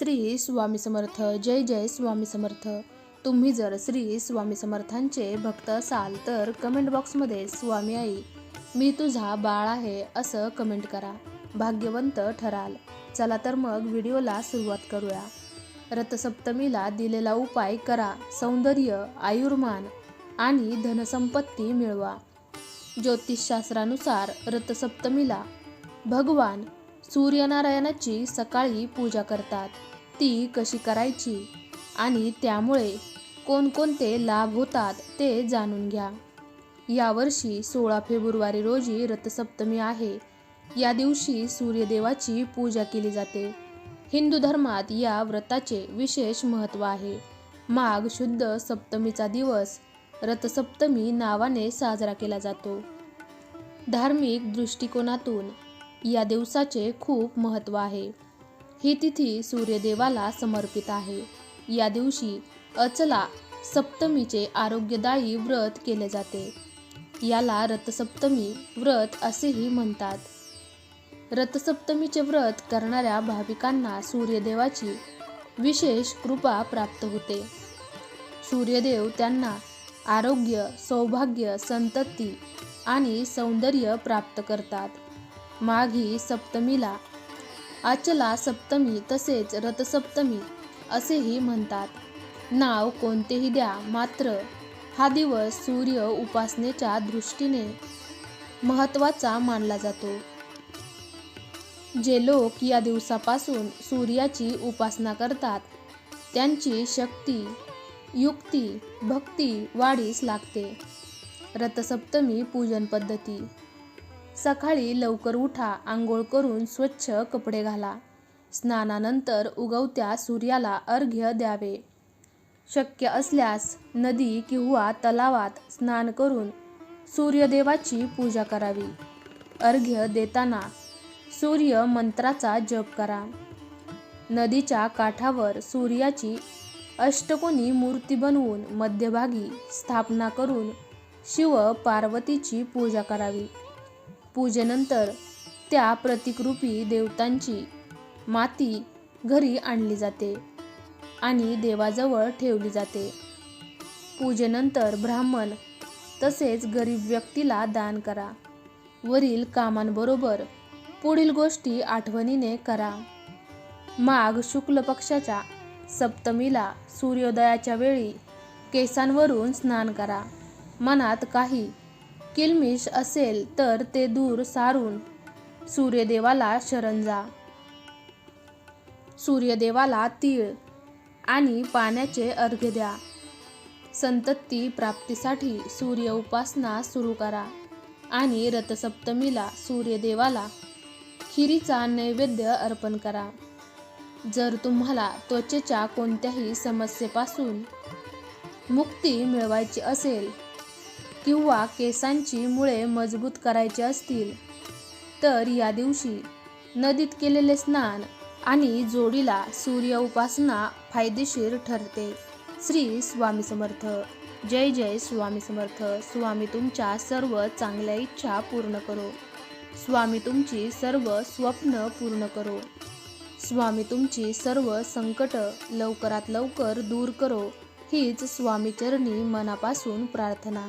श्री स्वामी समर्थ जय जय स्वामी समर्थ. तुम्ही जर श्री स्वामी समर्थांचे भक्त असाल तर कमेंट बॉक्समध्ये स्वामी आई मी तुझा बाळ आहे असं कमेंट करा. भाग्यवंत ठराल. चला तर मग व्हिडिओला सुरुवात करूया. रथसप्तमीला दिलेला उपाय करा. सौंदर्य आयुर्मान आणि धनसंपत्ती मिळवा. ज्योतिषशास्त्रानुसार रथसप्तमीला भगवान सूर्यनारायणाची सकाळी पूजा करतात. ती कशी करायची? आणि त्यामुळे कोणकोणते लाभ होतात ते जाणून घ्या. यावर्षी सोळा फेब्रुवारी रोजी रथसप्तमी आहे. या दिवशी सूर्यदेवाची पूजा केली जाते. हिंदू धर्मात या व्रताचे विशेष महत्त्व आहे. माघ शुद्ध सप्तमीचा दिवस रथसप्तमी नावाने साजरा केला जातो. धार्मिक दृष्टिकोनातून या दिवसाचे खूप महत्त्व आहे. ही तिथी सूर्यदेवाला समर्पित आहे. या दिवशी अचला सप्तमीचे आरोग्यदायी व्रत केले जाते. याला रथसप्तमी व्रत असेही म्हणतात. रथसप्तमीचे व्रत करणाऱ्या भाविकांना सूर्यदेवाची विशेष कृपा प्राप्त होते. सूर्यदेव त्यांना आरोग्य सौभाग्य संतती आणि सौंदर्य प्राप्त करतात. माघी सप्तमीला. अचला सप्तमी तसेच रथसप्तमी असेही म्हणतात. नाव कोणतेही द्या मात्र हा दिवस सूर्य उपासनेच्या दृष्टीने महत्त्वाचा मानला जातो. जे लोक या दिवसापासून सूर्याची उपासना करतात त्यांची शक्ती युक्ती भक्ती वाढीस लागते. रथसप्तमी पूजन पद्धती. सकाळी लवकर उठा आंघोळ करून स्वच्छ कपडे घाला. स्नानानंतर उगवत्या सूर्याला अर्घ्य द्यावे. शक्य असल्यास नदी किंवा तलावात स्नान करून सूर्यदेवाची पूजा करावी. अर्घ्य देताना सूर्य मंत्राचा जप करा. नदीच्या काठावर सूर्याची अष्टकोनी मूर्ती बनवून मध्यभागी स्थापना करून शिव पार्वतीची पूजा करावी. पूजेनंतर त्या प्रतिकरूपी देवतांची माती घरी आणली जाते आणि देवाजवळ ठेवली जाते. पूजेनंतर ब्राह्मण तसेच गरीब व्यक्तीला दान करा. वरील कामांबरोबर पुढील गोष्टी आठवणीने करा. माघ शुक्ल पक्षाच्या सप्तमीला सूर्योदयाच्या वेळी केसांवरून स्नान करा. मनात काही किलमिश असेल तर ते दूर सारून सूर्यदेवाला शरण जा. सूर्यदेवाला तीळ आणि पाण्याचे अर्घ्य द्या. संतती प्राप्तीसाठी सूर्य उपासना सुरू करा आणि रथसप्तमीला सूर्यदेवाला खिरीचा नैवेद्य अर्पण करा. जर तुम्हाला त्वचेच्या कोणत्याही समस्येपासून मुक्ती मिळवायची असेल किंवा केसांची मुळे मजबूत करायची असतील तर या दिवशी नदीत केलेले स्नान आणि जोडीला सूर्य उपासना फायदेशीर ठरते. श्री स्वामी समर्थ. जय जय स्वामी समर्थ. स्वामी तुमच्या सर्व चांगल्या इच्छा पूर्ण करो. स्वामी तुमची सर्व स्वप्न पूर्ण करो. स्वामी तुमची सर्व संकट लवकरात लवकर दूर करो. हीच स्वामीचरणी मनापासून प्रार्थना.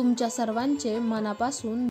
तुमच्या सर्वांचे मनापासून